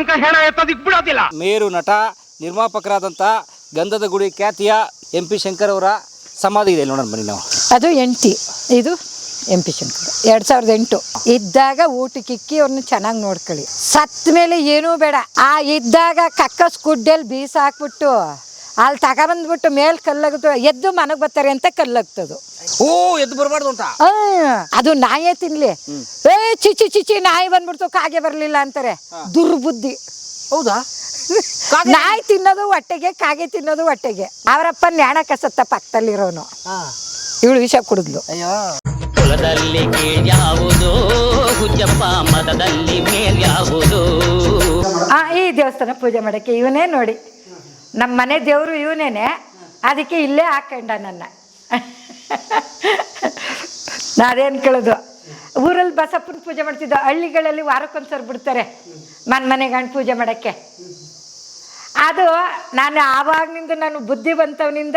ತನಕ ಹೆಣ ಎತ್ತೋದಿಕ್ ಬಿಡೋದಿಲ್ಲ. ಮೇರು ನಟ ನಿರ್ಮಾಪಕರಾದಂಥ ಗಂಧದ ಗುಡಿ ಖ್ಯಾತಿಯ ಎಂ ಪಿ ಶಂಕರ್ ಅವರ ಸಮಾಧಿ ಇದೆ. ಇಲ್ಲಿ ನೋಡೋಣ ಬನ್ನಿ ನಾವು. ಅದು ಎಂಟಿ. ಇದು ಎಂ ಪಿ ಶಂಕರ್. ಎರಡು ಸಾವಿರದ ಎಂಟು. ಇದ್ದಾಗ ಊಟಕ್ಕಿಕ್ಕಿ ಅವ್ರನ್ನ ಚೆನ್ನಾಗಿ ನೋಡ್ಕೊಳ್ಳಿ. ಸತ್ತ ಮೇಲೆ ಏನೂ ಬೇಡ. ಆ ಇದ್ದಾಗ ಕಕ್ಕಸ್ ಗುಡ್ಡೆಲ್ಲಿ ಬೀಸ ಹಾಕ್ಬಿಟ್ಟು ಅಲ್ಲಿ ತಗೊಬಂದ್ಬಿಟ್ಟು ಮೇಲ್ ಕಲ್ಲಾಗುತ್ತೆ ಎದ್ದು ಮನೆಗೆ ಬರ್ತಾರೆ ಅಂತ ಕಲ್ಲಗ್ತದು. ಓ ಎದ್ದು ಬರಬಾರ್ದು ಅಂತ? ಆ, ಅದು ನಾಯೇ ತಿನ್ಲಿ. ಏ ಚಿಚಿ ಚಿಚಿ ನಾಯಿ ಬಂದ್ಬಿಡ್ತು ಕಾಗೆ ಬರಲಿಲ್ಲ ಅಂತಾರೆ. ದುರ್ಬುದ್ಧಿ. ಹೌದಾ? ನಾಯಿ ತಿನ್ನೋದು ಹೊಟ್ಟೆಗೆ ಕಾಗೆ ತಿನ್ನೋದು ಹೊಟ್ಟೆಗೆ. ಅವರಪ್ಪ ನ್ಯಾಣ ಕಸತ್ತ ಪಕ್ಕದಲ್ಲಿರೋನು. ಇವಳು ವಿಷ ಕುಡಿದ್ಲು. ಅಯ್ಯೋ. ಕುಲದಲ್ಲಿ ಕೀಳ್ಯಾವುದು ಹುಚ್ಚಪ್ಪ ಮತದಲ್ಲಿ ಮೇಲ್ಯಾವುದು ಆ ಈ ದೇವಸ್ಥಾನ ಪೂಜೆ ಮಾಡಕ್ಕೆ ಇವನೇ ನೋಡಿ. ನಮ್ಮ ಮನೆ ದೇವರು ಇವನೇನೆ. ಅದಕ್ಕೆ ಇಲ್ಲೇ ಹಾಕೊಂಡ ನನ್ನ. ನಾನೇನು ಕೇಳೋದು? ಊರಲ್ಲಿ ಬಸಪ್ಪನ ಪೂಜೆ ಮಾಡ್ತಿದ್ದ ಹಳ್ಳಿಗಳಲ್ಲಿ ವಾರಕ್ಕೊಂದ್ಸರಿ ಬಿಡ್ತಾರೆ ಮನೆ ಮನೆಗೆ ಹಣ್ಣು ಪೂಜೆ ಮಾಡೋಕ್ಕೆ. ಅದು ನಾನು ಆವಾಗಿನಿಂದ ನಾನು ಬುದ್ಧಿವಂತವನಿಂದ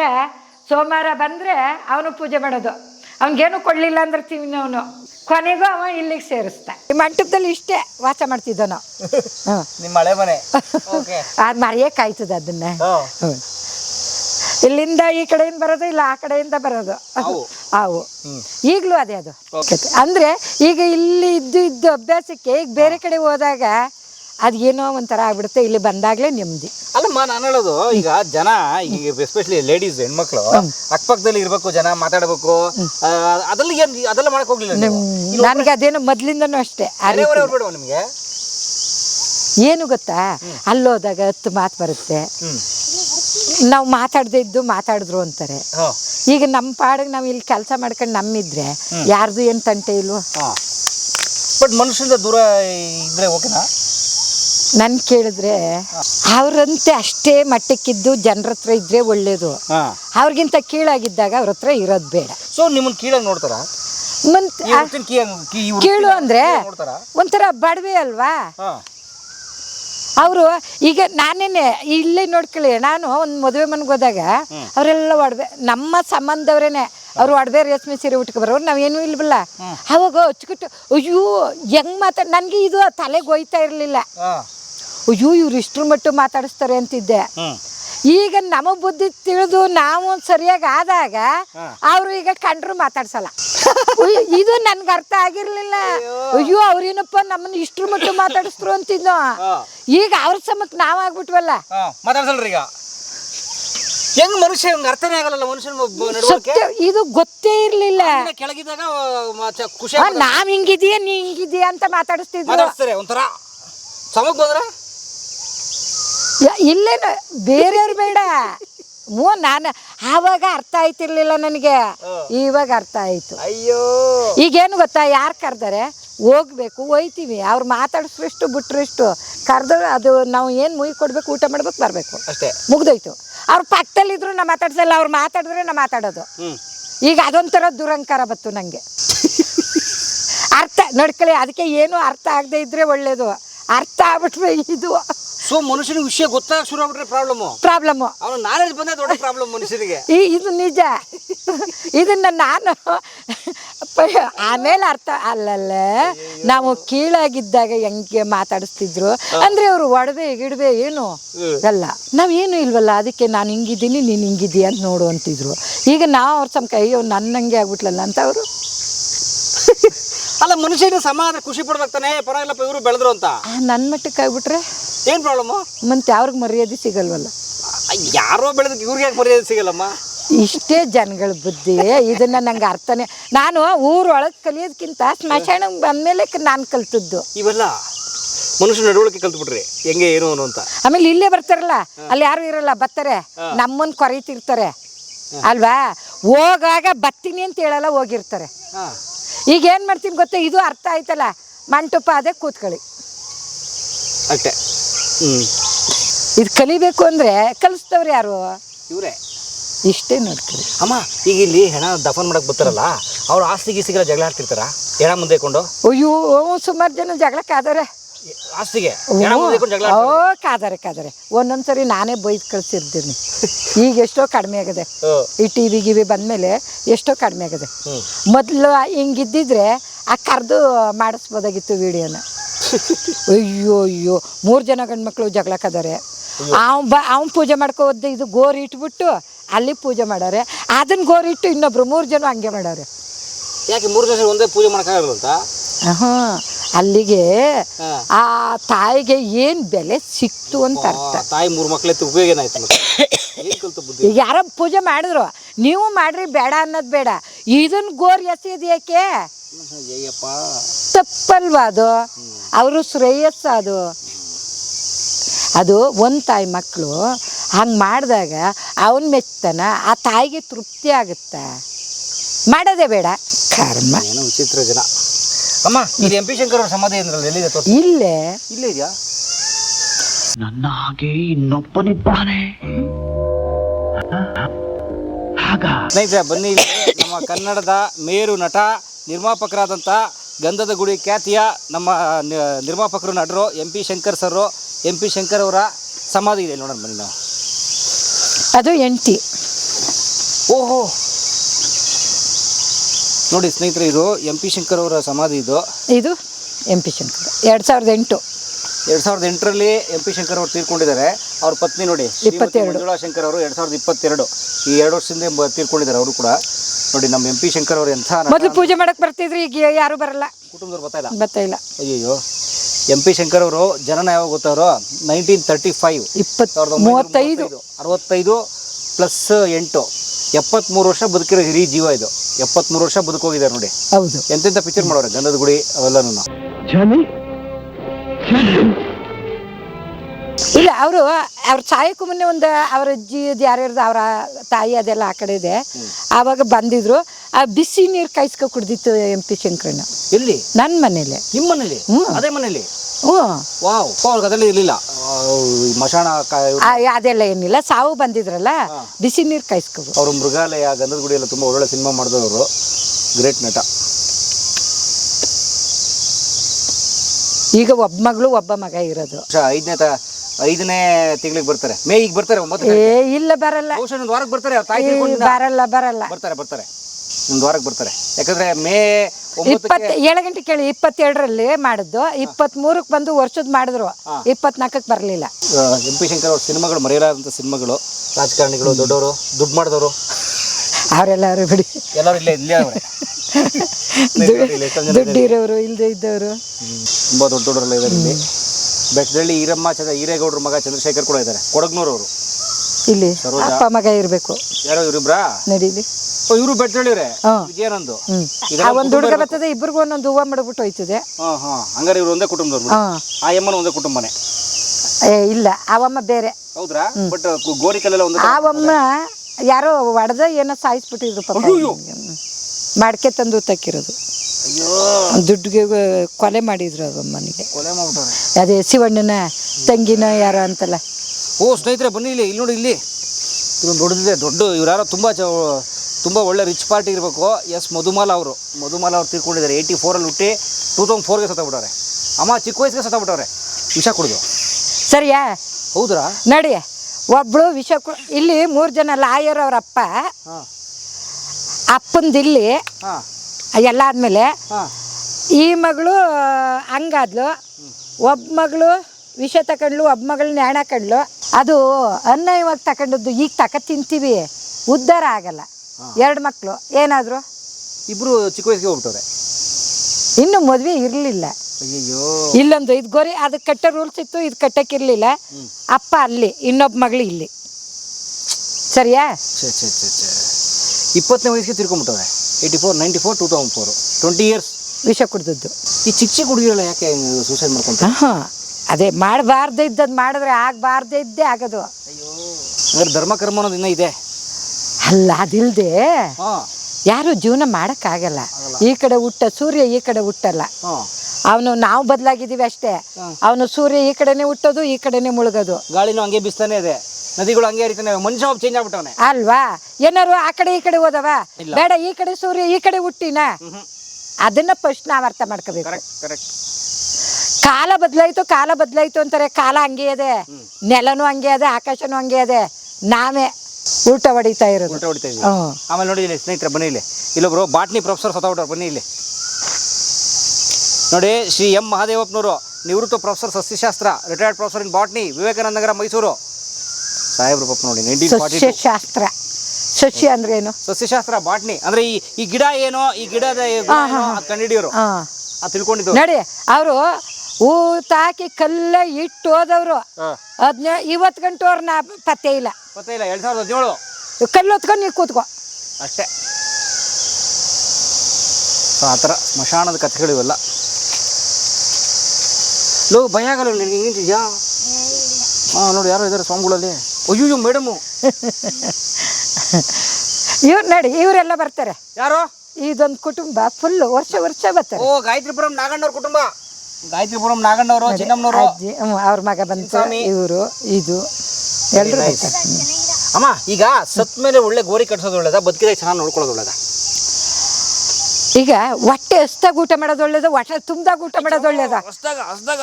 ಸೋಮವಾರ ಬಂದರೆ ಅವನು ಪೂಜೆ ಮಾಡೋದು. ಅವ್ನಿಗೇನು ಕೊಡಲಿಲ್ಲ ಅಂದ್ರೆ ಅವನು. ಕೊನೆಗೂ ಅವ ಇಲ್ಲಿಗೆ ಸೇರಿಸ್ದ ಈ ಮಂಟಪದಲ್ಲಿ ಇಷ್ಟೇ ವಾಸ ಮಾಡ್ತಿದ್ದನು ಹ್ಞೂ ನಿಮ್ಮ ಹಳೆ ಮನೆ. ಓಕೆ ಅದು ಮರೆಯಕ್ಕಾಯ್ತದ ಅದನ್ನ. ಹ್ಮ್. ಇಲ್ಲಿಂದ ಈ ಕಡೆಯಿಂದ ಬರೋದು ಇಲ್ಲ ಆ ಕಡೆಯಿಂದ ಬರೋದು. ಅವು ಈಗಲೂ ಅದೇ ಅದು. ಅಂದ್ರೆ ಈಗ ಇಲ್ಲಿ ಇದ್ದು ಇದ್ದು ಅಭ್ಯಾಸಕ್ಕೆ ಈಗ ಬೇರೆ ಕಡೆ ಹೋದಾಗ ಅದು ಏನೋ ಒಂಥರ ಆಗ್ಬಿಡುತ್ತೆ ಇಲ್ಲಿ ಬಂದಾಗಲೇ ನೆಮ್ಮದಿ. ಅಲ್ಲಮ್ಮ ನಾನು ಹೇಳೋದು ಈಗ ಜನ ಈಗ ಎಸ್ಪೆಷಲಿ ಲೇಡೀಸ್ ಹೆಣ್ಮಕ್ಳು ಅಕ್ಕಪಕ್ಕದಲ್ಲಿ ಇರ್ಬೇಕು ಜನ ಮಾತಾಡ್ಬೇಕು ಅದೆಲ್ಲ ಏನು ಅದೆಲ್ಲ ಮಾಡಕ್ ಹೋಗ್ಲಿಲ್ಲ ನನಗೆ ಅದೇನು ಮೊದ್ಲಿಂದನೂ ಅಷ್ಟೇ. ಮನೆಯವರೇ ನಿಮ್ಗೆ. ಏನು ಗೊತ್ತಾ? ಅಲ್ಲೋದಾಗ ಹತ್ತು ಮಾತು ಬರುತ್ತೆ. ನಾವು ಮಾತಾಡದೆ ಇದ್ದು ಮಾತಾಡಿದ್ರು ಅಂತಾರೆ. ಈಗ ನಮ್ಮ ಪಾಡಿಗೆ ನಾವು ಇಲ್ಲಿ ಕೆಲಸ ಮಾಡ್ಕೊಂಡು ನಮ್ಮಿದ್ರೆ ಯಾರ್ದು ಏನು ತಂಟೆ ಇಲ್ವೋ? ಬಟ್ ಮನುಷ್ಯರಿಂದ ದೂರ ಇದ್ರೆ ಓಕೆನಾ ನನ್ ಕೇಳಿದ್ರೆ ಅವ್ರಂತೆ ಅಷ್ಟೇ ಮಟ್ಟಕ್ಕಿದ್ದು ಜನರ ಹತ್ರ ಇದ್ರೆ ಒಳ್ಳೇದು. ಅವ್ರಿಗಿಂತ ಕೀಳಾಗಿದ್ದಾಗ ಅವ್ರ ಹತ್ರ ಇರೋದು ಬೇಡ. ಸೊ ನಿಮ್ಮನ್ನ ಕೀಳಾಗಿ ನೋಡ್ತಾರ? ಕೀಳು ಅಂದ್ರೆ ಒಂಥರ ಬಡವೆ ಅಲ್ವಾ? ಅವರು ಈಗ ನಾನೇನೆ ಇಲ್ಲೇ ನೋಡ್ಕೊಳ್ಳಿ ನಾನು ಒಂದು ಮದುವೆ ಮನೆಗೆ ಹೋದಾಗ ಅವರೆಲ್ಲ ಒಡವೆ ನಮ್ಮ ಸಂಬಂಧವ್ರೇನೆ ಅವ್ರು ಒಡವೆ ರೇಷ್ಮೆ ಸೀರೆ ಉಟ್ಕೊ ಬರೋರು ನಾವೇನು ಇಲ್ವಲ್ಲ? ಅವಾಗ ಹಚ್ಕಿಟ್ಟು ಅಯ್ಯೋ ಹೆಂಗ್ ಮಾತಾಡ ನನಗೆ ಇದು ತಲೆಗೆ ಹೋಯ್ತಾ ಇರಲಿಲ್ಲ. ಅಯ್ಯೋ ಇವ್ರು ಇಷ್ಟ್ರ ಮಟ್ಟು ಮಾತಾಡಿಸ್ತಾರೆ ಅಂತಿದ್ದೆ. ಈಗ ನಮಗ್ ಬುದ್ಧಿ ತಿಳಿದು ನಾವು ಸರಿಯಾಗಿ ಆದಾಗ ಅವರು ಈಗ ಕಂಡ್ರು ಮಾತಾಡ್ಸಲ್ಲ. ಇದು ನನ್ಗೆ ಅರ್ಥ ಆಗಿರ್ಲಿಲ್ಲ. ಅಯ್ಯೋ. ಅವ್ರೇನಪ್ಪ ನಮ್ಮನ್ನ ಇಷ್ಟ್ರ ಮಟ್ಟ ಮಾತಾಡಿಸ್ರು ಅಂತಿದ್ನೋ. ಈಗ ಅವ್ರ ಸಮಕ್ ನಾವ್ ಆಗ್ಬಿಟ್ವಲ್ಲ. ಮಾತಾಡ್ಸಲ್ರಿ ಈಗ. ಹೆಂಗ್ ಮನುಷ್ಯ ಅರ್ಥನೇ ಆಗಲ್ಲ ಮನುಷ್ಯನ ಸತ್ಯ ಇದು ಗೊತ್ತೇ ಇರ್ಲಿಲ್ಲ. ಕೆಳಗಿದಾಗ ಖುಷಿ ನಾವ್ ಹಿಂಗಿದೀಯ ನೀ ಹಿಂಗಿದೀಯ ಅಂತ ಮಾತಾಡಿಸ್ತಿದ್ರು ಒಂಥರ. ಸಮಕ್ ಬಂದ್ರೆ? ಇಲ್ಲೇನು ಬೇರೆಯವ್ರು ಬೇಡ. ಮೂ ನಾನು ಆವಾಗ ಅರ್ಥ ಆಯ್ತಿರ್ಲಿಲ್ಲ ನನಗೆ. ಇವಾಗ ಅರ್ಥ ಆಯ್ತು. ಅಯ್ಯೋ. ಈಗೇನು ಗೊತ್ತಾ ಯಾರು ಕರೆದಾರೆ? ಹೋಗ್ಬೇಕು ಹೋಯ್ತೀವಿ ಅವ್ರು ಮಾತಾಡಿಸ್ರಿಷ್ಟು ಬಿಟ್ರಿಷ್ಟು. ಕರೆದ್ರೆ ಅದು ನಾವು ಏನು ಮುಯಿ ಕೊಡ್ಬೇಕು ಊಟ ಮಾಡ್ಬೇಕು ಬರಬೇಕು. ಅಷ್ಟೇ. ಮುಗ್ದೋಯ್ತು. ಅವ್ರು ಪಕ್ಕದಲ್ಲಿದ್ರು ನಾ ಮಾತಾಡ್ಸಲ್ಲ ಅವ್ರು ಮಾತಾಡಿದ್ರೆ ನಾ ಮಾತಾಡೋದು. ಈಗ ಅದೊಂಥರ ದುರಂಕಾರ ಬತ್ತು ನನಗೆ ಅರ್ಥ ನಡ್ಕೊಳ್ಳಿ ಅದಕ್ಕೆ ಏನೂ ಅರ್ಥ ಆಗದೆ ಇದ್ರೆ ಒಳ್ಳೇದು. ಅರ್ಥ ಆಗ್ಬಿಟ್ರೆ ಇದು. ಸೊ ಮನುಷ್ಯನ ವಿಷಯ ಗೊತ್ತಾಗ ಶುರು ಆಗ್ಬಿಟ್ರೆ ಪ್ರಾಬ್ಲಮ್ ಪ್ರಾಬ್ಲಮ್ ಅವನು ನಾಲೆಜ್ ಬಂದ ದೊಡ್ಡ ಪ್ರಾಬ್ಲಮ್ ಮನುಷ್ಯರಿಗೆ ಈ ಇದು ನಿಜ. ಇದನ್ನ ನಾನು ಪ- ಆಮೇಲೆ ಅರ್ಥ ಅಲ್ಲಲ್ಲ ನಾವು ಕೀಳಾಗಿದ್ದಾಗ ಹೆಂಗೆ ಮಾತಾಡಿಸ್ತಿದ್ರು? ಅಂದ್ರೆ ಅವರು ಒಡವೆ ಗಿಡವೆ ಏನು? ಅಲ್ಲ ನಾವೇನು ಇಲ್ವಲ್ಲ ಅದಕ್ಕೆ ನಾನು ಹಿಂಗಿದ್ದೀನಿ ನೀನು ಹಿಂಗಿದ್ದೀಯ ಅಂತ ನೋಡು ಅಂತಿದ್ರು. ಈಗ ನಾವು ಅವ್ರ ಸಮಕ ಅಯ್ಯೋ ನನ್ನಂಗೆ ಆಗ್ಬಿಟ್ಲಲ್ಲ ಅಂತ ಅವರು. ಅಲ್ಲ ಮನುಷ್ಯನ ಸಮಾಧಾನ ಖುಷಿ ಪಡ್ಬೇಕು ತಾನೆ? ಪರವಾಗಿಲ್ಲಪ್ಪ ಇವರು ಬೆಳೆದ್ರು ಅಂತ. ನನ್ನ ಮಟ್ಟಕ್ಕೆ ಆಗ್ಬಿಟ್ರೆ ಏನ್ ಪ್ರಾಬ್ಲಮ್ ಮತ್ತೆ ಅವ್ರಿಗೆ ಮರ್ಯಾದೆ ಸಿಗಲ್ವಲ್ಲ? ಯಾರೋ ಬೆಳೆದ ಇವ್ರಿಗೆ ಯಾಕೆ ಮರ್ಯಾದೆ ಸಿಗಲ್ಲಮ್ಮ? ಇಷ್ಟೇ ಜನಗಳ ಬುದ್ಧಿ ಇದನ್ನ ನಂಗೆ ಅರ್ಥನೇ. ನಾನು ಊರೊಳಗೆ ಕಲಿಯೋದಕ್ಕಿಂತ ಸ್ಮಶಾನ ಬಂದ್ಮೇಲೆ ನಾನು ಕಲ್ತದ್ದು. ಇವೆಲ್ಲ ಮನುಷ್ಯ ನಡವಳಿಕೆ ಕಲ್ತ್ಬಿಟ್ರಿ. ಹೆಂಗೆ ಏನು ಅನ್ನೋ ಅಂತ. ಆಮೇಲೆ ಇಲ್ಲೇ ಬರ್ತಾರಲ್ಲ ಅಲ್ಲಿ ಯಾರು ಇರಲ್ಲ ಬರ್ತಾರೆ ನಮ್ಮನ್ನ ಕೊರೀತಿರ್ತಾರೆ. ಅಲ್ವಾ? ಹೋಗಾಗ ಬತ್ತೀನಿ ಅಂತ ಹೇಳಲ್ಲ ಹೋಗಿರ್ತಾರೆ. ಈಗ ಏನು ಮಾಡ್ತೀನಿ ಗೊತ್ತಾ? ಇದು ಅರ್ಥ ಆಯ್ತಲ್ಲ? ಮಂಟಪ ಅದೇ ಕೂತ್ಕೊಳ್ಳಿ. ಅಷ್ಟೇ. ಹ್ಮ್. ಇದು ಕಲಿಬೇಕು ಅಂದರೆ ಕಲಿಸ್ತವ್ರು ಯಾರು? ಇವರೇ. ಇಷ್ಟೇ ನೋಡ್ಕೊಳ್ಳಿ. ಅಮ್ಮ ಈಗ ಇಲ್ಲಿ ಹೆಣ ದಫನ್ ಮಾಡಕ್ ಬರ್ತಾರಲ್ಲ ಅವ್ರು ಆಸ್ತಿ ಗೀಸ್ತಿಗೆಲ್ಲ ಜಗಳ ಆಡ್ತಿರ್ತಾರ? ಹೆಣ ಮುಂದೆ ಕೊಂಡು ಅಯ್ಯೋ ಸುಮಾರು ಜನ ಜಗಳಕ್ಕೆ ಆದರೆ ಆಸ್ತಿಗೆ. ಜಗಳ ಓ ಕಾದಾರೆ ಕಾದಾರೆ. ಒಂದೊಂದ್ಸರಿ ನಾನೇ ಬೈದು ಕಳ್ಸಿರ್ತೀನಿ. ಈಗ ಎಷ್ಟೋ ಕಡಿಮೆ ಆಗಿದೆ. ಈ ಟಿ ವಿ ಗಿವಿ ಬಂದಮೇಲೆ ಎಷ್ಟೋ ಕಡಿಮೆ ಆಗಿದೆ. ಮೊದ್ಲು ಹಿಂಗಿದ್ದಿದ್ರೆ ಆ ಕರೆದು ಮಾಡಿಸ್ಬೋದಾಗಿತ್ತು ವಿಡಿಯೋನ. ಅಯ್ಯೋ ಅಯ್ಯೋ. ಮೂರು ಜನ ಗಂಡ್ಮಕ್ಳು ಜಗಳಕ್ಕದಾರೆ. ಅವ್ನು ಬ ಅವ್ನು ಪೂಜೆ ಮಾಡ್ಕೊ ಹೋದ ಇದು ಗೋರಿ ಇಟ್ಬಿಟ್ಟು ಅಲ್ಲಿ ಪೂಜೆ ಮಾಡಾರೆ. ಅದನ್ನ ಗೋರಿ ಇಟ್ಟು ಇನ್ನೊಬ್ರು ಮೂರು ಜನ ಹಂಗೆ ಮಾಡಾರೆ. ಯಾಕೆ ಮೂರು ಜನ ಒಂದೇ ಪೂಜೆ ಮಾಡೋಕ್ಕಾಗಲ್ಲ ಅಂತ ಹಾಂ ಅಲ್ಲಿಗೆ ಆ ತಾಯಿಗೆ ಏನು ಬೆಲೆ ಸಿಕ್ತು ಅಂತ ಅರ್ಥ. ತಾಯಿ ಮೂರು ಮಕ್ಳೆ ಉಪಯೋಗ ಏನಾಯ್ತು ಈಗ ಯಾರ ಪೂಜೆ ಮಾಡಿದ್ರು ನೀವು ಮಾಡ್ರಿ ಬೇಡ ಅನ್ನೋದು ಬೇಡ. ಇದನ್ನ ಗೋರ್ ಎಸೆಯೋದು ಯಾಕೆ? ತಪ್ಪಲ್ವಾ ಅದು ಅವರು ಶ್ರೇಯಸ್ಸು ಅದು ಅದು ಒಂದು ತಾಯಿ ಮಕ್ಕಳು ಹಂಗೆ ಮಾಡಿದಾಗ ಅವನ್ ಮೆಚ್ತಾನ ಆ ತಾಯಿಗೆ ತೃಪ್ತಿ ಆಗುತ್ತಾ? ಮಾಡೋದೇ ಬೇಡ. ಕರ್ಮ. ವಿಚಿತ್ರ ಜನ. ಅಮ್ಮ ಇದು ಎಂ ಪಿ ಶಂಕರ್ ಅವ್ರ ಸಮಾಧಿ ಅಂದ್ರಲ್ಲ ಎಲ್ಲಿದೆ ತೋರ್ಸಿ? ಇಲ್ಲೇ. ಇಲ್ಲೇ ಇದೆಯಾ? ನನ್ನ ಹಾಗೆ ಇನ್ನೊಬ್ಬನಿದ್ದಾನೆ. ಹಾಗ ಸ್ನೇಹಿತರೆ ಬನ್ನಿ ಇಲ್ಲಿ. ನಮ್ಮ ಕನ್ನಡದ ಮೇರು ನಟ ನಿರ್ಮಾಪಕರಾದಂಥ ಗಂಧದ ಗುಡಿ ಖ್ಯಾತಿಯ ನಮ್ಮ ನಿ- ನಿರ್ಮಾಪಕರು ನಟರು M P Shankar sir M P Shankar ಅವರ ಸಮಾಧಿ ಇದೆ. ನೋಡೋಣ ಬನ್ನಿ ನಾವು. ಅದು ಎಂಟಿ ಓಹೋ. ನೋಡಿ ಸ್ನೇಹಿತರೆ ಇದು ಎಂ ಪಿ ಶಂಕರ್ ಅವರ ಸಮಾಧಿ ಇದು. ಇದು ಎಂ ಪಿ ಶಂಕರ್. ಎರಡು ಸಾವಿರದ ಎಂಟು. ಎರಡು ಸಾವಿರದ ಎಂಟರಲ್ಲಿ ಎಂ ಪಿ ಶಂಕರ್ ಅವರು ತೀರ್ಕೊಂಡಿದ್ದಾರೆ. ಅವ್ರ ಪತ್ನಿ ನೋಡಿ ಶ್ರೀಮತಿ. ಮಂಜುಳಾ ಶಂಕರ್ ಅವರು ಎರಡ್ ಸಾವಿರದ ಇಪ್ಪತ್ತೆರಡು. ಈ ಎರಡು ವರ್ಷದಿಂದ ತೀರ್ಕೊಂಡಿದ್ದಾರೆ ಅವರು ಕೂಡ. ನೋಡಿ ನಮ್ಮ ಎಂ ಪಿ ಶಂಕರ್ ಅವರು ಎಂಥ ಮೊದಲು ಪೂಜೆ ಮಾಡಕ್ಕೆ ಬರ್ತಿದ್ರು ಈಗ ಯಾರು ಬರಲ್ಲ. ಕುಟುಂಬದವ್ರು ಗೊತ್ತಾಯಿಲ್ಲ ಬರ್ತಾ ಇಲ್ಲ. ಅಯ್ಯಯ್ಯೋ. ಎಂ ಪಿ ಶಂಕರ್ ಅವರು ಜನನ ಯಾವಾಗ ಗೊತ್ತವರು ನೈನ್ಟೀನ್ ತರ್ಟಿ ಫೈವ್ ಇಪ್ಪತ್ತು ಮೂವತ್ತೈದು. ಅರವತ್ತೈದು ಪ್ಲಸ್ ಎಂಟು. ಎಪ್ಪತ್ತ್ಮೂರು ವರ್ಷ ಬದುಕಿರೋ ಹಿರಿಯ ಜೀವ ಇದು. ಎಪ್ಪತ್ಮೂರು ವರ್ಷ ಬದುಕೋಗಿದ್ದಾರೆ ನೋಡಿ. ಹೌದು. ಎಂತೆಂಥ ಪಿಕ್ಚರ್ ಮಾಡೋರೆ? ಗಂಧದ ಗುಡಿ ಅವೆಲ್ಲನೂ. ಇಲ್ಲ ಅವರು ಅವ್ರ ಸಾಯಕ್ಕೂ ಮುನ್ನೆ ಒಂದು ಅವ್ರ ಅಜ್ಜಿ ಯಾರ್ಯಾರ್ದು ಅವರ ತಾಯಿ ಅದೆಲ್ಲ ಆ ಕಡೆ ಇದೆ. ಆವಾಗ ಬಂದಿದ್ರು. ಆ ಬಿಸಿ ನೀರು ಕಾಯಿಸ್ಕೊ ಕುಡ್ದಿತ್ತು ಎಂ ಪಿ ಶಂಕರಣ್ಣ. ಎಲ್ಲಿ? ನನ್ನ ಮನೇಲಿ. ನಿಮ್ಮ ಮನೇಲಿ ಹ್ಮ್. ಅದೇ ಮನೇಲಿ? ವಾವ್ ಇರಲಿಲ್ಲ. ಮಶಾಣ ಅದೆಲ್ಲ ಏನಿಲ್ಲ ಸಾವು ಬಂದಿದ್ರಲ್ಲ ಬಿಸಿ ನೀರು ಕಾಯಿಸ್ಕೊ ಅವರು ಮೃಗಾಲಯ ಗಂಧದ ಗುಡಿ ಎಲ್ಲ ತುಂಬ ಒಳ್ಳೊಳ್ಳೆ ಸಿನಿಮಾ ಮಾಡಿದವರು. ಗ್ರೇಟ್ ನಟ. ಈಗ ಒಬ್ಬ ಮಗಳು ಒಬ್ಬ ಮಗ ಇರೋದು. ಐದನೇ ತ ಐದನೇ ತಿಂಗಳಿಗೆ ಬರ್ತಾರೆ. ಮೇ ಈಗ ಬರ್ತಾರೆ ಒಂಬತ್ತು ಏ ಇಲ್ಲ ಬರಲ್ಲ. ಬಹುಶಃ ಒಂದು ವಾರಕ್ಕೆ ಬರ್ತಾರೆ ಅವ್ರ ತಾಯಿ. ಬರಲ್ಲ ಬರಲ್ಲ. ಬರ್ತಾರೆ ಬರ್ತಾರೆ. ಒಂದು ವಾರಕ್ಕೆ ಬರ್ತಾರೆ. ಯಾಕಂದ್ರೆ ಮೇ ಇಪ್ಪತ್ತು ಒಂಬತ್ತಕ್ಕೆ ಏಳು ಗಂಟೆ ಕೇಳಿ ಇಪ್ಪತ್ತೆರಡರಲ್ಲಿ ಮಾಡಿದ್ದು. ಇಪ್ಪತ್ತ್ಮೂರಕ್ಕೆ ಬಂದು ವರ್ಷದ ಮಾಡಿದ್ರು. ಇಪ್ಪತ್ನಾಲ್ಕಕ್ಕೆ ಬರಲಿಲ್ಲ. ಎಂ ಪಿ ಶಂಕರ್ ಅವ್ರ ಸಿನಿಮಾಗಳು ಮರೆಯಲಾದಂಥ ಸಿನಿಮಾಗಳು ರಾಜಕಾರಣಿಗಳು ದೊಡ್ಡವರು ದುಡ್ಡು ಮಾಡಿದವರು. ಅವರೆಲ್ಲರೂ ಬಿಡಿ. ಎಲ್ಲರೂ ಇಲ್ಲೇ ಇಲ್ಲೇ ಅವರೇ. ಇಲ್ಲಿ ಎಷ್ಟೊಂದ್ ಜನ ದುಡ್ಡು ಇರೋರು ಇಲ್ಲದೆ ಇದ್ದವರು. ತುಂಬ ದೊಡ್ಡ ದೊಡ್ಡವರೆಲ್ಲ ಇದ್ದಾರೆ ಇಲ್ಲಿ. ಬೆಟ್ಟದಳ್ಳಿ ಈರಮ್ಮ ಚಂದ್ರ ಈರೇಗೌಡ್ರ ಮಗ ಚಂದ್ರಶೇಖರ್ ಕೂಡ ಇದ್ದಾರೆ. ಕೊಡಗ್ನೂರವರು ಅವರು. ಇಲ್ಲಿ ಅಪ್ಪ ಮಗ ಇರಬೇಕು. ಯಾರೋ ಇವರಿಬ್ರಾ? ನಡೀಲಿ. ಇವರು ಬೆಟ್ಟ ಹೇಳಿದ್ರೆ ವಿಜಯನಂದು? ಹ್ಮ್. ಇದೆಲ್ಲ ಆ ಒಂದು ಹುಡುಗ ಬರ್ತದೆ ಇಬ್ಬರಿಗೂ ಒಂದೊಂದು ಹೂವ ಮಾಡ್ಬಿಟ್ಟು ಹೋಯ್ತದೆ. ಹಾಂ ಹಾಂ. ಹಂಗಾರೆ ಇವ್ರು ಒಂದೇ ಕುಟುಂಬದವ್ರು ಬಿಡಿ. ಹಾಂ. ಆ ಅಮ್ಮನ ಒಂದೇ ಕುಟುಂಬನೇ. ಏ ಇಲ್ಲ. ಅವಮ್ಮ ಬೇರೆ. ಹೌದ್ರಾ? ಬಟ್ ಗೋರಿಕಲ್ಲೆಲ್ಲ ಒಂದೇ ಅವಮ್ಮ ಯಾರೋ ಒಡೆದ ಏನೋ ಸಾಯಿಸ್ಬಿಟ್ಟಿದ್ರು ಪಾಪ. ಹ್ಮ್. ಮಡಕೆ ತಂದು ತಕ್ಕಿರೋದು ಅಯ್ಯೋ. ದುಡ್ಡಿಗೆ ಕೊಲೆ ಮಾಡಿದ್ರು ಅವಮ್ಮನಿಗೆ ಕೊಲೆ ಮಾಡ್ಬಿಟ್ಟವ್ರೆ. ಅದೇ ಶಿವಣ್ಣನ ತಂಗಿನ ಯಾರ ಅಂತಲ್ಲ. ಓ ಸ್ನೇಹಿತರೆ ಬನ್ನಿ ಇಲ್ಲಿ. ಇಲ್ಲಿ ನೋಡಿ ಇಲ್ಲಿ. ಇದೊಂದು ದೊಡ್ಡದಿದೆ. ದೊಡ್ಡ ಇವ್ರು ಯಾರೋ ತುಂಬಾ ಚ ತುಂಬ ಒಳ್ಳೆ ರಿಚ್ ಪಾರ್ಟಿ ಇರಬೇಕು. ಎಸ್ ಮಧುಮಾಲ ಅವರು. ಮಧುಮಾಲ ಅವ್ರು ತೀರ್ಕೊಂಡಿದ್ದಾರೆ. ಏಯ್ಟಿ ಫೋರಲ್ಲಿ ಹುಟ್ಟಿ ಟೂ ತೌಸಂಡ್ ಫೋರ್ಗೆ ಸತ್ತಬಿಟ್ಟವ್ರೆ. ಅಮ್ಮ ಚಿಕ್ಕ ವಯಸ್ಸಿಗೆ ಸತ್ತಬಿಟ್ಟವ್ರೆ. ವಿಷ ಕುಡಿದು. ಸರಿಯಾ ಹೌದ್ರಾ? ನಡಿ. ಒಬ್ಳು ವಿಷ ಕು ಇಲ್ಲಿ ಮೂರು ಜನ ಲಾಯರ್ ಅವ್ರ ಅಪ್ಪ. ಹಾಂ. ಇಲ್ಲಿ ಹಾಂ. ಎಲ್ಲ ಆದಮೇಲೆ ಹಾಂ. ಈ ಮಗಳು ಹಂಗಾದ್ಲು. ಒಬ್ಬ ಮಗಳು ವಿಷ ತಗೊಂಡ್ಲು ಒಬ್ಬ ಮಗಳು ನ್ಯಾಣ ಕಂಡ್ಲು ಅದು ಅನ್ಯಾಯವಾಗಿ ತಗೊಂಡದ್ದು ಈಗ ತಕ ತಿಂತೀವಿ. ಉದ್ಧಾರ ಆಗಲ್ಲ. ಎರಡು ಮಕ್ಕಳು ಏನಾದ್ರು? ಇಬ್ಬರು ಚಿಕ್ಕ ವಯಸ್ಸಿಗೆ ಹೋಗ್ಬಿಟ್ಟವ್ರೆ. ಇನ್ನು ಮದುವೆ ಇರಲಿಲ್ಲ. ಅಯ್ಯಯ್ಯೋ. ಇಲ್ಲೊಂದು ಇದು ಗೋರಿ ಅದಕ್ಕೆ ಕಟ್ಟ ರೂಲ್ಸ್ ಇತ್ತು ಇದು ಕಟ್ಟಕ್ಕಿರಲಿಲ್ಲ ಅಪ್ಪ ಅಲ್ಲಿ ಇನ್ನೊಬ್ಬ ಮಗಳು ಇಲ್ಲಿ. ಸರಿಯಾ? ಛೇ ಛೇ ಛೇ ಛೇ. ಇಪ್ಪತ್ತನೇ ವಯಸ್ಸಿಗೆ ತಿರ್ಕೊಂಬಿಟ್ಟವ್ರೆ eighty four ninety four two thousand four. Twenty years. ವಿಷ ಕುಡ್ದದ್ದು. ಈ ಚಿಕ್ಕ ಚಿಕ್ಕ ಹುಡುಗಿರಲ್ಲ ಯಾಕೆ ಸೂಸೈಡ್ ಮಾಡ್ಕೊಂತ ಹಾಂ ಅದೇ ಮಾಡಬಾರ್ದೇ ಇದ್ದದ್ದು ಮಾಡಿದ್ರೆ ಆಗಬಾರ್ದೇ ಇದ್ದೇ ಆಗೋದು. ಅಯ್ಯೋ. ಧರ್ಮ ಕರ್ಮ ಅನ್ನೋದು ಇನ್ನೂ ಇದೆ. ಅಲ್ಲ ಅದಿಲ್ದೆ. ಯಾರು ಜೀವನ ಮಾಡೋಕ್ಕಾಗಲ್ಲ. ಈ ಕಡೆ ಹುಟ್ಟ ಸೂರ್ಯ ಈ ಕಡೆ ಹುಟ್ಟಲ್ಲ. ಅವನು ನಾವು ಬದಲಾಗಿದ್ದೀವಿ ಅಷ್ಟೇ. ಅವನು ಸೂರ್ಯ ಈ ಕಡೆನೇ ಹುಟ್ಟೋದು ಈ ಕಡೆನೇ ಮುಳುಗೋದು. ಗಾಳಿನೂ ಹಂಗೆ ಬಿಸ್ತಾನೆ ಇದೆ. ನದಿಗಳು ಹಂಗೆ ಹರಿತಾನೆ ಮನುಷ್ಯ ಚೇಂಜ್ ಆಗ್ಬಿಟ್ಟವನೆ. ಅಲ್ವಾ? ಏನಾರು ಆ ಕಡೆ ಈ ಕಡೆ ಹೋದವ? ಬೇಡ ಈ ಕಡೆ ಸೂರ್ಯ ಈ ಕಡೆ ಹುಟ್ಟಿನ? ಅದನ್ನ ಫಸ್ಟ್ ನಾವು ಅರ್ಥ ಮಾಡ್ಕೋಬೇಕು. ಕಾಲ ಬದಲಾಯ್ತು ಕಾಲ ಬದಲಾಯ್ತು ಅಂತಾರೆ. ಕಾಲ ಹಂಗೆ ಇದೆ. ನೆಲನೂ ಹಂಗೆ ಇದೆ ಆಕಾಶನೂ ಹಂಗೆ ಇದೆ. ನಾವೇ ಉಲ್ಟ ಹೊಡಿತಾ ಇರೋದು. ಊಟ ಹೊಡಿತಾ ಇದ್ದೀವಿ ಹ್ಮ್. ಆಮೇಲೆ ನೋಡಿ ಇಲ್ಲಿ ಸ್ನೇಹಿತರೆ ಬನ್ನಿ ಇಲ್ಲಿ. ಇಲ್ಲೊಬ್ರು ಬಾಟ್ನಿ ಪ್ರೊಫೆಸರ್ ಸತ್ತಬಿಟ್ಟವ್ರು ಬನ್ನಿ ಇಲ್ಲಿ. ನೋಡಿ ಶ್ರೀ ಎಂ ಮಹಾದೇವಪ್ಪನವರು ನಿವೃತ್ತ ಪ್ರೊಫೆಸರ್ ಸಸ್ಯಶಾಸ್ತ್ರ retired professor in botany Vivekananda Nagar Mysuru. ಸಾಹೇಬ್ರು ಪಾಪ ನೋಡಿ ನೈನ್ಟೀನ್ ಫಾರ್ಟಿ ಸಸ್ಯಶಾಸ್ತ್ರ. ಸಸ್ಯ ಅಂದ್ರೆ ಏನು? ಸಸ್ಯಶಾಸ್ತ್ರ ಬಾಟ್ನಿ ಅಂದ್ರೆ ಈ ಈ ಗಿಡ ಏನೋ ಈ ಗಿಡದ ಗುಣ ಏನೋ ಅದ್ ಕಂಡಿಡಿಯೋರು ಹಾ. ತಿಳ್ಕೊಂಡಿದ್ದು. ನೋಡಿ ಅವರು ಊತಾಕಿ ಕಲ್ಲ ಇಟ್ಟು ಹೋದವರು. ಹದಿನೇ ಇವತ್ತು ಗಂಟೆ ಅವ್ರನ್ನ ಪತ್ತೆ ಇಲ್ಲ. ಪತ್ತೆ ಇಲ್ಲ ಎರಡು ಸಾವಿರದ ಹದಿನೇಳು. ಕಲ್ಲು ಹೊತ್ಕೊಂಡು ನೀವು ಕೂತ್ಕೋ. ಅಷ್ಟೇ. ಸೊ ಆ ಥರ ಸ್ಮಶಾನದ ಕಥೆಗಳು ಇವೆಲ್ಲ. ಲೋ ಭಯ ಆಗಲ್ಲ ನಿನಗೆ ಹಿಂಗಿದ್ಯಾ ಹಾಂ ನೋಡಿ ಯಾರೋ ಇದ್ದಾರೆ ಸ್ವಾಮಿಗಳಲ್ಲಿ. ಅಯ್ಯೋ ಮೇಡಮು. ಇವ್ರು ನೋಡಿ ಇವರೆಲ್ಲ ಬರ್ತಾರೆ. ಯಾರು? ಇದೊಂದು ಕುಟುಂಬ ಫುಲ್ ವರ್ಷ ವರ್ಷ ಬರ್ತಾರೆ. ಓ ಗಾಯತ್ರಿಪುರಂ ನಾಗಣ್ಣವ್ರ ಕುಟುಂಬ. ಗಾಯತ್ರಿಪುರಂ ನಾಗಣ್ಣವರು ಚಿನ್ನಮ್ಮನವರು. ಅಜ್ಜಿ ಹ್ಮ್, ಅವ್ರ ಮಗ ಬಂತು ಸ್ವಾಮಿ. ಇವರು ಇದು. ಎಲ್ಲರೂ ಅಮ್ಮ ಈಗ ಸತ್ ಮೇಲೆ ಒಳ್ಳೆ ಗೋರಿ ಕಟ್ಸೋದು ಒಳ್ಳೇದ? ಬದುಕಿದಾಗ ಚೆನ್ನಾಗಿ ನೋಡ್ಕೊಳ್ಳೋದು ಒಳ್ಳೇದ? ಈಗ ಹೊಟ್ಟೆ ಹಸ್ದಾಗ ಊಟ ಮಾಡೋದು ಒಳ್ಳೇದು? ಹೊಟ್ಟೆ ತುಂಬ್ದಾಗ ಊಟ ಮಾಡೋದು ಒಳ್ಳೇದ? ಹಸ್ದಾಗ ಹಸ್ದಾಗ.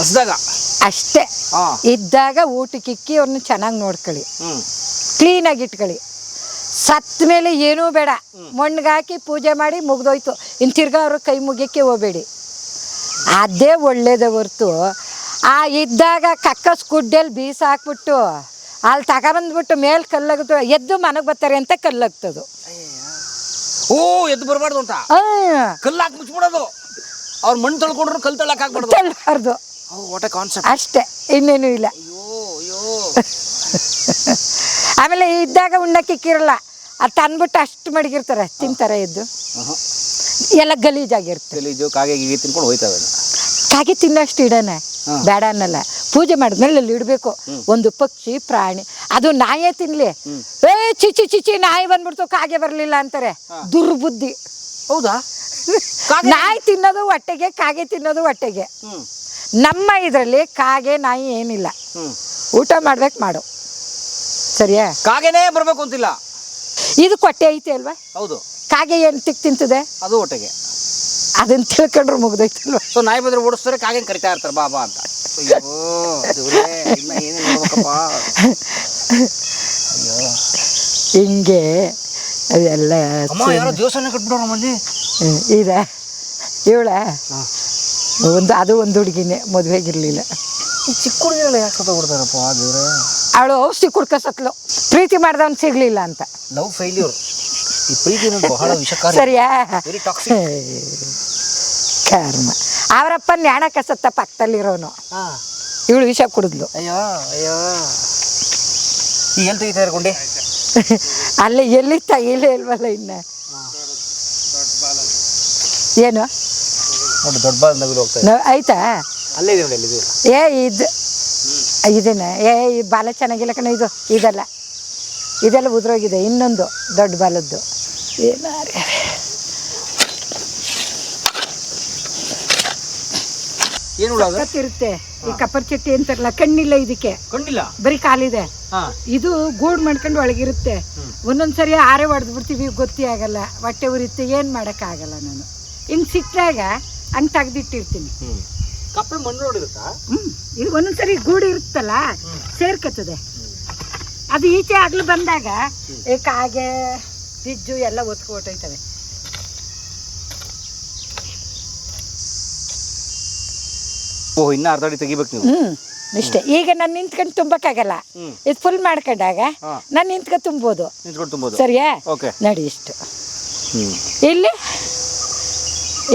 ಹಸ್ದಾಗ. ಅಷ್ಟೇ. ಹಾಂ. ಇದ್ದಾಗ ಊಟಕ್ಕೆ ಇಕ್ಕಿ ಅವ್ರನ್ನ ಚೆನ್ನಾಗಿ ನೋಡ್ಕೊಳ್ಳಿ. ಹ್ಞೂ ಕ್ಲೀನಾಗಿ ಇಟ್ಕೊಳ್ಳಿ. ಸತ್ತ ಮೇಲೆ ಏನೂ ಬೇಡ. ಮಣ್ಣಿಗೆ ಹಾಕಿ ಪೂಜೆ ಮಾಡಿ ಮುಗ್ದೋಯ್ತು. ಇನ್ ತಿರ್ಗಾ ಅವ್ರ ಕೈ ಮುಗಿಯಕ್ಕೆ ಹೋಗಬೇಡಿ. ಅದೇ ಒಳ್ಳೇದೇ ಹೊರ್ತು. ಆ ಇದ್ದಾಗ ಕಕ್ಕಸ್ ಗುಡ್ಡಲ್ಲಿ ಬೀಸ ಹಾಕ್ಬಿಟ್ಟು ಅಲ್ಲಿ ತಗೊಬಂದ್ಬಿಟ್ಟು ಮೇಲೆ ಕಲ್ಲಾಗುತ್ತೆ ಎದ್ದು ಮನೆಗೆ ಬರ್ತಾರೆ ಅಂತ ಕಲ್ಲಾಗ್ತದು. ಓ ಎದ್ದು ಬರಬಾರ್ದು ಅಂತ. ಕಲ್ಲು ಹಾಕಿ ಮುಚ್ಬಿಡೋದು. ಅವ್ರು ಮಣ್ಣು ತಳ್ಕೊಂಡ್ರು ಕಲ್ಲು ತಳ್ಳಕ್ ಹಾಕ್ಬಾರ್ದು ಚೆಲ್ಬಾರ್ದು ವಾಟ್ ಕಾನ್ಸೆಪ್ಟ್ ಅಷ್ಟೇ ಇನ್ನೇನು ಇಲ್ಲ. ಅಯ್ಯೋ ಅಯ್ಯೋ. ಆಮೇಲೆ ಇದ್ದಾಗ ಉಣ್ಣಕ್ಕಿಕ್ಕಿರಲ್ಲ ಅದು ತಂದ್ಬಿಟ್ಟು ಅಷ್ಟು ಮಡಗಿರ್ತಾರೆ ತಿಂತಾರೆ ಎದ್ದು. ಎಲ್ಲ ಗಲೀಜಾಗಿರುತ್ತೆ. ಗಲೀಜು ಕಾಗೆ ಗೀಗೆ ತಿನ್ಕೊಂಡು ಹೋಯ್ತವೆ ಕಾಗೆ ತಿನ್ನೋಷ್ಟು ಇಡೋಣ ಬೇಡ ಅನ್ನಲ್ಲ ಪೂಜೆ ಮಾಡಿದ್ಮೇಲೆ ಅಲ್ಲಿ ಇಡಬೇಕು. ಒಂದು ಪಕ್ಷಿ ಪ್ರಾಣಿ. ಅದು ನಾಯೇ ತಿನ್ಲಿ. ಏ ಚಿಚಿ ಚಿಚಿ ನಾಯಿ ಬಂದ್ಬಿಡ್ತು ಕಾಗೆ ಬರಲಿಲ್ಲ ಅಂತಾರೆ. ದುರ್ಬುದ್ಧಿ. ಹೌದಾ? ನಾಯಿ ತಿನ್ನೋದು ಹೊಟ್ಟೆಗೆ ಕಾಗೆ ತಿನ್ನೋದು ಹೊಟ್ಟೆಗೆ. ನಮ್ಮ ಇದರಲ್ಲಿ ಕಾಗೆ ನಾಯಿ ಏನಿಲ್ಲ. ಊಟ ಮಾಡ್ಬೇಕು ಮಾಡು. ಸರಿಯಾ? ಕಾಗೆನೇ ಬರಬೇಕು ಅಂತಿಲ್ಲ. ಇದು ಕೊಟ್ಟೆ ಐತೆ ಅಲ್ವಾ? ಹೌದು. ಕಾಗೆ ಏನು ತಿಕ್ ತಿಂತದೆ? ಅದು ಒಟ್ಟಿಗೆ. ಅದನ್ನ ತಿಳ್ಕೊಂಡ್ರೆ ಮುಗ್ದೈತಲ್ವ ಸೊ ನಾಯಿ ಬಂದ್ರೆ ಓಡಿಸ್ತಾರೆ ಕಾಗೆ ಕರಿತಾ ಇರ್ತಾರೆ ಬಾಬಾ ಅಂತ. ಅಯ್ಯೋ ದೇವ್ರೇ, ಇನ್ನ ಏನೇನು ನೋಡ್ಬೇಕಪ್ಪ. ಅಯ್ಯೋ. ಹಿಂಗೆ ಅದೆಲ್ಲ ಅಮ್ಮ ಯಾರೋ ದೇವಸ್ಥಾನ ಕಟ್ಬಿಡೋ ನಮ್ಮಲ್ಲಿ? ಇದ. ಇವಳ? ಒಂದು ಅದು ಒಂದು ಹುಡುಗಿನೇ ಮದುವೆಗಿರ್ಲಿಲ್ಲ. ಈ ಚಿಕ್ಕ ಹುಡುಗಿರೆಲ್ಲ ಯಾಕೆ ಸತ್ತೋಗ್ಬಿಡ್ತಾರಪ್ಪ ದೇವ್ರೆ ಅವಳು ಔಷಧಿ ಕುಡ್ಕ ಸತ್ಲು. ಪ್ರೀತಿ ಮಾಡ್ದವನ್ ಸಿಗ್ಲಿಲ್ಲ ಅಂತ. ಲವ್ ಫೇಲ್ಯೂರ್ ಈ ಪ್ರೀತಿ ಅನ್ನೋದು ಬಹಳ ವಿಷಕಾರಿ. ಸರಿಯಾ? ವೆರಿ ಟಾಕ್ಸಿಕ್ ಕರ್ಮ. ಅವರಪ್ಪ ನ್ಯಾಣ ಕಸತ್ತ ಪಕ್ಕದಲ್ಲಿರೋನು. ಇವಳು ವಿಷ ಕುಡಿದ್ಲು. ಅಯ್ಯೋ ಅಯ್ಯೋ. ಈಗ ಎಲ್ಲಿ ತೆಗಿತಾ ಇರ್ಕೊಂಡೆ ಅಲ್ಲೇ ಎಲ್ಲಿ ತಗಿಲೇ ಇಲ್ವಲ್ಲ ಇನ್ನ? ಏನು? ನೋಡಿ ದೊಡ್ಡ ಬಾಲ್ ನವಿಲು ಹೋಗ್ತಾ ಇದೆ. ಆಯ್ತಾ? ಅಲ್ಲೇ ಇದೆ ನೋಡಿ ಏ ಇದು ಇದೇನ? ಏ ಈ ಬಾಲ ಚೆನ್ನಾಗಿಲ್ಲ ಕಣ ಇದು. ಇದಲ್ಲ. ಇದೆಲ್ಲ ಉದುರೋಗಿದೆ ಇನ್ನೊಂದು ದೊಡ್ಡ ಬಾಲದ್ದು. ಇರುತ್ತೆ ಈ ಕಪ್ಪರ್ ಚಟ್ಟಿ ಅಂತಾರಲ್ಲ ಕಣ್ಣಿಲ್ಲ ಇದಕ್ಕೆ. ಕಣ್ಣಿಲ್ಲ? ಬರೀ ಕಾಲಿದೆ. ಇದು ಗೂಡ್ ಮಾಡ್ಕೊಂಡು ಒಳಗಿರುತ್ತೆ. ಒಂದೊಂದ್ಸರಿ ಆರೆ ಹೊಡೆದು ಬಿಡ್ತೀವಿ ಗೊತ್ತೇ ಆಗಲ್ಲ. ಹೊಟ್ಟೆ ಉರಿಯುತ್ತೆ ಏನು ಆಗಲ್ಲ ನಾನು. ಹಿಂಗೆ ಸಿಕ್ಕಾಗ ಹಂಗೆ ತೆಗ್ದಿಟ್ಟಿರ್ತೀನಿ. ಹ್ಞೂ ಇದು ಒಂದೊಂದ್ಸರಿ ಗೂಡು ಇರುತ್ತಲ್ಲ ಸೇರ್ಕತ್ತದೆ. ಅದು ಈಚೆ ಆಗ್ಲು ಬಂದಾಗ ಈ ಬಿಜ್ಜು ಎಲ್ಲ ಒತ್ಕೊ ಹೊಟ್ಟೋಯ್ತವೆ ಓಹ್ ಇನ್ನೂ ಅರ್ಧ ಅಡಿ ತೆಗಿಬೇಕು ನೀವು? ಹ್ಞೂ ಇಷ್ಟೇ. ಈಗ ನಾನು ನಿಂತ್ಕೊಂಡು ತುಂಬಕ್ಕಾಗಲ್ಲ. ಹ್ಮ್. ಇದು ಫುಲ್ ಮಾಡ್ಕೊಂಡಾಗ. ನಾನು ನಿಂತ್ಕೊಂಡು ತುಂಬೋದು ನಿಂತ್ಕೊಂಡು ತುಂಬೋದು ಸರಿಯಾ? ಓಕೆ. ನಡಿ ಇಷ್ಟು. ಇಲ್ಲಿ?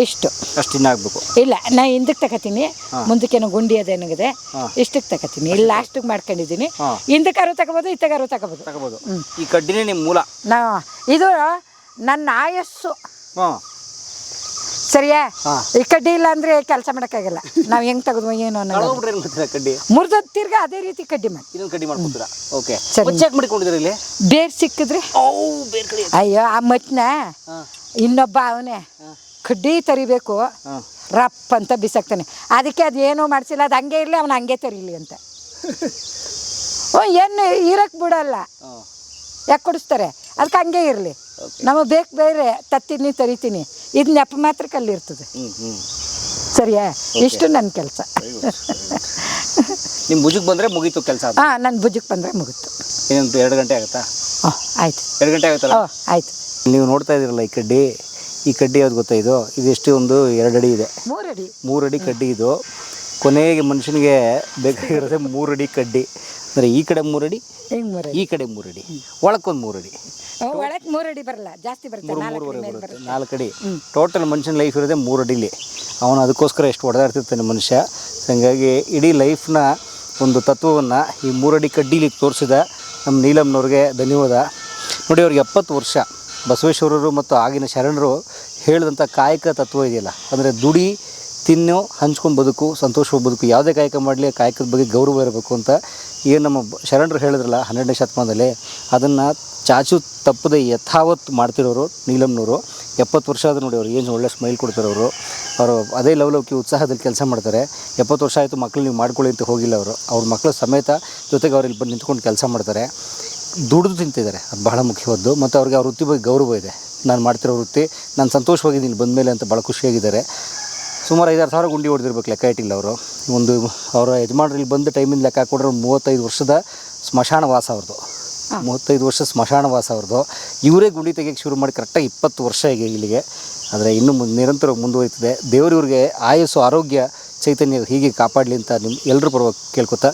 ಇಷ್ಟು ಅಷ್ಟು ಇನ್ನ ಆಗಬೇಕು. ಇಲ್ಲ ನಾ ಹಿಂದಕ್ಕೆ ತಗೋತೀನಿ. ಮುಂದಕ್ಕೇನೋ ಗುಂಡಿ ಅದೇನಾಗಿದೆ ನನಗಿದೆ. ಇಷ್ಟಕ್ಕೆ ತಗೋತೀನಿ. ಇಲ್ಲಿ ಲಾಸ್ಟಿಗೆ ಮಾಡ್ಕೊಂಡಿದ್ದೀನಿ. ಹಿಂದಕ್ಕೆ ಹಿಂದಕ್ಕಾರು ತಗೋಬೋದು ಇತ್ತಗಾರು ತಗೋಬೋದು. ತಗೋಬೋದು. ಈ ಕಡ್ಡಿನೇ ನಿಮ್ಮ ಮೂಲ. ನಾ ಇದು ನನ್ನ ಆಯಸ್ಸು. ಹಾಂ. ಸರಿಯಾ? ಈ ಕಡ್ಡಿ ಇಲ್ಲ ಅಂದ್ರೆ ಕೆಲಸ ಮಾಡೋಕ್ಕಾಗಲ್ಲ. ನಾವು ಹೆಂಗ್ ತೆಗೆದ್ವು ಏನು ಅನ್ನೋದು. ಕಡ್ಡಿ. ಮುರಿದ ತಿರ್ಗ ಅದೇ ರೀತಿ ಕಡ್ಡಿ ಮಾಡಿ. ಇನ್ನೊಂದು ಕಡ್ಡಿ ಮಾಡ್ಕೊತೀರಾ ಓಕೆ. ಸರಿ. ಚೆಕ್ ಮಾಡಿಕೊಂಡಿದ್ದೀರಾ ಇಲ್ಲಿ? ಬೇರ್ ಸಿಕ್ಕಿದ್ರೆ? ಅಯ್ಯೋ ಆ ಮಚ್ಚನ ಇನ್ನೊಬ್ಬ ಅವನೇ. ಕಡ್ಡಿ ತರಿಬೇಕು. ರಪ್ ಅಂತ ಬಿಸಾಕ್ತಾನೆ. ಅದಕ್ಕೆ ಅದು ಏನೂ ಮಾಡಿಸಿಲ್ಲ. ಅದು ಹಂಗೆ ಇರಲಿ ಅವನು ಹಂಗೆ ತರಿಲಿ ಅಂತ. ಓ ಏನು ಇರಕ್ಕೆ ಬಿಡಲ್ಲ. ಯಾಕೆ ಕೊಡಿಸ್ತಾರೆ? ಅದಕ್ಕೆ ಹಂಗೆ ಇರಲಿ. ನಮಗೆ ಬೇಕು ಬೇರೆ ತತ್ತಿನಿ ತರಿತೀನಿ. ಇದು ನೆಪ ಮಾತ್ರ ಕಲ್ಲಿರ್ತದೆ. ಸರಿಯಾ? ಇಷ್ಟು ನನ್ನ ಕೆಲಸ. ನಿಮ್ಮ ಭುಜಕ್ಕೆ ಬಂದರೆ ಮುಗೀತು ಕೆಲಸ ಹಾಂ ನನ್ನ ಭುಜಕ್ಕೆ ಬಂದರೆ ಮುಗೀತು. ಏನಂತ ಎರಡು ಗಂಟೆ ಆಗುತ್ತಾ? ಹಾಂ ಆಯ್ತು. ಎರಡು ಗಂಟೆ ಆಗುತ್ತಲ್ಲ? ಆಯ್ತು. ನೀವು ನೋಡ್ತಾ ಇದ್ದೀರಲ್ಲ ಈ ಕಡ್ಡಿ. ಈ ಕಡ್ಡಿ ಯಾವ್ದು ಗೊತ್ತಾ ಇದು? ಇದು ಎಷ್ಟು? ಒಂದು ಎರಡು ಅಡಿ ಇದೆ. ಮೂರಡಿ ಮೂರು ಅಡಿ ಕಡ್ಡಿ ಇದು. ಕೊನೆಗೆ ಮನುಷ್ಯನಿಗೆ ಬೇಕಾಗಿರೋದೆ ಮೂರು ಅಡಿ ಕಡ್ಡಿ. ಅಂದರೆ ಈ ಕಡೆ ಮೂರಡಿ ಅಡಿ ಮೂರಡಿ ಈ ಕಡೆ ಮೂರಡಿ ಒಳಕ್ಕೊಂದು ಮೂರಡಿ ಒಳಗೆ ಮೂರಡಿ ಬರಲ್ಲ. ಜಾಸ್ತಿ ಬರುತ್ತೆ. ನಾಲ್ಕು ಮೂರುವರೆ ಬರುತ್ತೆ. ಅಡಿ. ಟೋಟಲ್ ಮನುಷ್ಯನ ಲೈಫ್ ಇರೋದೇ ಮೂರು ಅಡಿಲಿ. ಅವನು ಅದಕ್ಕೋಸ್ಕರ ಎಷ್ಟು ಹೊಡೆದಾಡ್ತಿರ್ತಾನೆ ಮನುಷ್ಯ. ಹಾಗಾಗಿ ಹಂಗಾಗಿ ಇಡೀ ಲೈಫ್ನ ಒಂದು ತತ್ವವನ್ನು ಈ ಮೂರಡಿ ಕಡ್ಡಿಲಿ ತೋರಿಸಿದ ನಮ್ಮ ನೀಲಮ್ನವ್ರಿಗೆ ಧನ್ಯವಾದ. ನೋಡಿ ಅವ್ರಿಗೆ ಎಪ್ಪತ್ತು ವರ್ಷ. ಬಸವೇಶ್ವರರು ಮತ್ತು ಆಗಿನ ಶರಣರು ಹೇಳಿದಂಥ ಕಾಯಕ ತತ್ವ ಇದೆಯಲ್ಲ, ಅಂದರೆ ದುಡಿ, ತಿನ್ನು, ಹಂಚ್ಕೊಂಡು ಬದುಕು, ಸಂತೋಷವಾಗಿ ಬದುಕು, ಯಾವುದೇ ಕಾಯಕ ಮಾಡಲಿ ಕಾಯಕದ ಬಗ್ಗೆ ಗೌರವ ಇರಬೇಕು ಅಂತ ಏನು ನಮ್ಮ ಶರಣರು ಹೇಳಿದ್ರಲ್ಲ ಹನ್ನೆರಡನೇ ಶತಮಾನದಲ್ಲಿ, ಅದನ್ನು ಚಾಚು ತಪ್ಪದೆ ಯಥಾವತ್ ಮಾಡ್ತಿರೋರು ನೀಲಮ್ನವರು ಎಪ್ಪತ್ತು ವರ್ಷ ಆದರೂ ನೋಡಿ ಅವ್ರು ಏನು ಒಳ್ಳೆ ಸ್ಮೈಲ್ ಕೊಡ್ತಾರವರು ಅವರು ಅದೇ ಲವಲವಿಕೆ, ಉತ್ಸಾಹದಲ್ಲಿ ಕೆಲಸ ಮಾಡ್ತಾರೆ, ಎಪ್ಪತ್ತು ವರ್ಷ ಆಯಿತು ಮಕ್ಕಳು ನೀವು ಮಾಡ್ಕೊಳ್ಳಿ ಅಂತ ಹೋಗಿಲ್ಲ ಅವರು, ಅವ್ರ ಮಕ್ಕಳ ಸಮೇತ ಜೊತೆಗೆ ಅವ್ರು ಬಂದು ನಿಂತ್ಕೊಂಡು ಕೆಲಸ ಮಾಡ್ತಾರೆ, ದುಡಿದು ತಿಂತಿದ್ದಾರೆ, ಅದು ಬಹಳ ಮುಖ್ಯವಾದ್ದು, ಮತ್ತು ಅವ್ರಿಗೆ ಅವ್ರ ವೃತ್ತಿ ಬಗ್ಗೆ ಗೌರವ ಇದೆ. ನಾನು ಮಾಡ್ತಿರೋ ವೃತ್ತಿ. ನಾನು ಸಂತೋಷವಾಗಿದ್ದೀನಿ ಬಂದ ಮೇಲೆ ಅಂತ ಭಾಳ ಖುಷಿಯಾಗಿದ್ದಾರೆ. ಸುಮಾರು ಐದಾರು ಸಾವಿರ ಗುಂಡಿ ಹೊಡೆದಿರ್ಬೇಕು ಲೆಕ್ಕ ಇಟ್ಟಿಲ್ಲ ಅವರು. ಒಂದು ಅವರ ಯಜಮಾನ್ರು ಇಲ್ಲಿ ಬಂದ ಟೈಮಿಂದ ಲೆಕ್ಕ ಹಾಕೊಂಡ್ರೆ ಒಂದು ಮೂವತ್ತೈದು ವರ್ಷದ ಸ್ಮಶಾನ ವಾಸ ಅವ್ರದ್ದು. ಮೂವತ್ತೈದು ವರ್ಷ ಸ್ಮಶಾನ ವಾಸ ಅವ್ರದ್ದು. ಇವರೇ ಗುಂಡಿ ತೆಗಿಯೋಕ್ಕೆ ಶುರು ಮಾಡಿ ಕರೆಕ್ಟಾಗಿ ಇಪ್ಪತ್ತು ವರ್ಷ ಆಗಿ ಇಲ್ಲಿಗೆ. ಆದರೆ ಇನ್ನೂ ಮುಂದೆ ನಿರಂತರವಾಗಿ ಮುಂದುವರಿತಿದೆ ದೇವರಿವ್ರಿಗೆ ಆಯಸ್ಸು ಆರೋಗ್ಯ ಚೈತನ್ಯ ಹೀಗೆ ಕಾಪಾಡಲಿ ಅಂತ ನಿಮ್ಮ ಎಲ್ಲರೂ ಪರವಾಗಿ ಕೇಳ್ಕೊತಾ.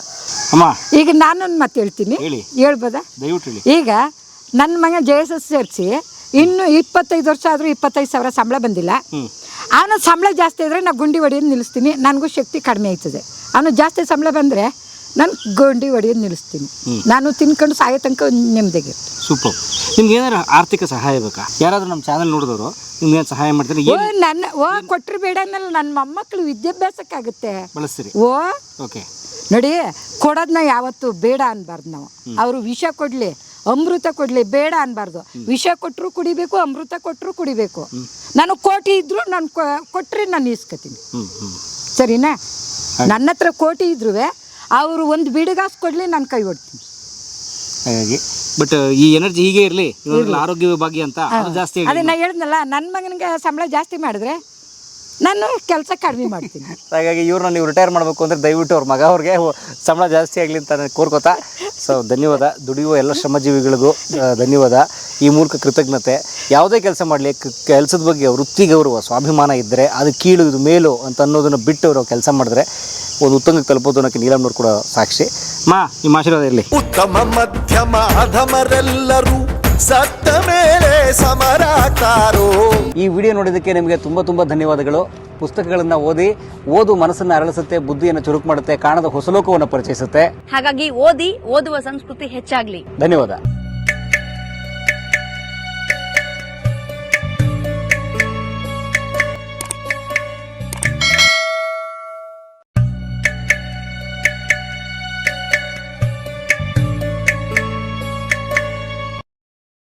ಅಮ್ಮ. ಈಗ ನಾನೊಂದು ಮತ್ತೆ ಹೇಳ್ತೀನಿ. ಹೇಳಿ. ಹೇಳ್ಬೋದಾ? ದಯವಿಟ್ಟು ಹೇಳಿ. ಈಗ ನನ್ನ ಮಗ ಜಯಸಸ್ ಎಸ್ ಎಸ್ ಸೇರಿಸಿ ಇನ್ನು ಇಪ್ಪತ್ತೈದು ವರ್ಷ ಆದರೂ ಇಪ್ಪತ್ತೈದು ಸಾವಿರ ಸಂಬಳ ಬಂದಿಲ್ಲ. ಅವನ ಸಂಬಳ ಜಾಸ್ತಿ ಇದ್ದರೆ ನಾನು ಗುಂಡಿ ಹೊಡೆಯೋದು ನಿಲ್ಲಿಸ್ತೀನಿ. ನನಗೂ ಶಕ್ತಿ ಕಡಿಮೆ ಆಯ್ತದೆ ಅವನು ಜಾಸ್ತಿ ಸಂಬಳ ಬಂದರೆ ನಾನು ಗುಂಡಿ ಹೊಡೆಯೋದು ನಿಲ್ಲಿಸ್ತೀನಿ. ನಾನು ತಿನ್ಕೊಂಡು ಸಾಯೋ ತನಕ ನೆಮ್ಮದಿಗೆ ಸೂಪರ್. ನಿಮ್ಗೆ ಏನಾದ್ರು ಆರ್ಥಿಕ ಸಹಾಯ ಬೇಕಾ? ಯಾರಾದರೂ ನಮ್ಮ ಚಾನಲ್ ನೋಡಿದವರು ನಿಮ್ಗೆ ಸಹಾಯ ಮಾಡ್ತಾರೆ? ಓ ನನ್ನ ಓ ಕೊಟ್ಟರು ಬೇಡ ಅನ್ನಲ್ಲ. ನನ್ನ ಮೊಮ್ಮಕ್ಕಳು ವಿದ್ಯಾಭ್ಯಾಸಕ್ಕಾಗುತ್ತೆ. ಬಳಸ್ತೀರಿ. ಓ ಓಕೆ. ನೋಡಿ ಕೊಡೋದನ್ನ ಯಾವತ್ತು ಬೇಡ ಅನ್ಬಾರ್ದು ನಾವು. ಅವರು ವಿಷ ಕೊಡಲಿ. ಅಮೃತ ಕೊಡಲಿ ಬೇಡ ಅನ್ಬಾರ್ದು. ವಿಷ ಕೊಟ್ಟರು ಕುಡಿಬೇಕು ಅಮೃತ ಕೊಟ್ಟರು ಕುಡಿಬೇಕು. ನಾನು ಕೋಟಿ ಇದ್ರು ನಾನು ಕೊಟ್ಟರೆ ನಾನು ಇಸ್ಕೊತೀನಿ ಸರಿನಾ? ನನ್ನ ಹತ್ರ ಕೋಟಿ ಇದ್ರು ಅವರು ಒಂದು ಬಿಡುಗಾಸ್ ಕೊಡಲಿ ನಾನು ಕೈ ಹೊಡ್ತೀನಿ ಹಾಗಾಗಿ ಬಟ್ ಈ ಎನರ್ಜಿ ಹೀಗೆ ಇರಲಿ? ಆರೋಗ್ಯ ಭಾಗ್ಯ ಅಂತ ಅದು ಜಾಸ್ತಿ ಅದೇ ನಾ ಹೇಳಿದ್ನಲ್ಲ ನನ್ನ ಮಗನಿಗೆ ಸಂಬಳ ಜಾಸ್ತಿ ಮಾಡಿದ್ರೆ ನಾನು ಕೆಲಸ ಕಡಿಮೆ ಮಾಡ್ತೀನಿ. ಹಾಗಾಗಿ ಇವ್ರನ್ನ ನೀವು ರಿಟೈರ್ ಮಾಡಬೇಕು ಅಂದರೆ ದಯವಿಟ್ಟು ಅವ್ರ ಮಗ ಅವ್ರಿಗೆ ಸಂಬಳ ಜಾಸ್ತಿ ಆಗಲಿ ಅಂತ ನಾನು ಕೋರ್ಕೋತಾ. ಸೊ ಧನ್ಯವಾದ. ದುಡಿಯುವ ಎಲ್ಲ ಶ್ರಮಜೀವಿಗಳಿಗೂ ಧನ್ಯವಾದ. ಈ ಮೂಲಕ ಕೃತಜ್ಞತೆ. ಯಾವುದೇ ಕೆಲಸ ಮಾಡಲಿ ಕೆಲಸದ ಬಗ್ಗೆ ವೃತ್ತಿ ಗೌರವ ಸ್ವಾಭಿಮಾನ ಇದ್ದರೆ ಅದು ಕೀಳು ಇದು ಮೇಲು ಅಂತ ಅನ್ನೋದನ್ನು ಬಿಟ್ಟು ಅವರು ಕೆಲಸ ಮಾಡಿದ್ರೆ ಒಂದು ಉತ್ತಂಗಕ್ಕೆ ತಲುಪೋದು ಅನ್ನೋಕ್ಕೆ ನೀಲಮ್ನವ್ರು ಕೂಡ ಸಾಕ್ಷಿ. ಮಾ ನಿಮ್ಮ ಆಶೀರ್ವಾದ ಇರಲಿ. ಉತ್ತಮ ಮಧ್ಯಮ ಅಧಮರೆಲ್ಲರೂ ಸತ್ತ ಮೇಲೆ ಸಮರಾಗ್ತಾರೋ? ಈ ವಿಡಿಯೋ ನೋಡಿದ್ದಕ್ಕೆ ನಿಮಗೆ ತುಂಬ ತುಂಬ ಧನ್ಯವಾದಗಳು. ಪುಸ್ತಕಗಳನ್ನು ಓದಿ ಓದು ಮನಸ್ಸನ್ನು ಅರಳಿಸುತ್ತೆ ಬುದ್ಧಿಯನ್ನು ಚುರುಕು ಮಾಡುತ್ತೆ ಕಾಣದ ಹೊಸಲೋಕವನ್ನು ಪರಿಚಯಿಸುತ್ತೆ. ಹಾಗಾಗಿ ಓದಿ ಓದುವ ಸಂಸ್ಕೃತಿ ಹೆಚ್ಚಾಗ್ಲಿ. ಧನ್ಯವಾದ.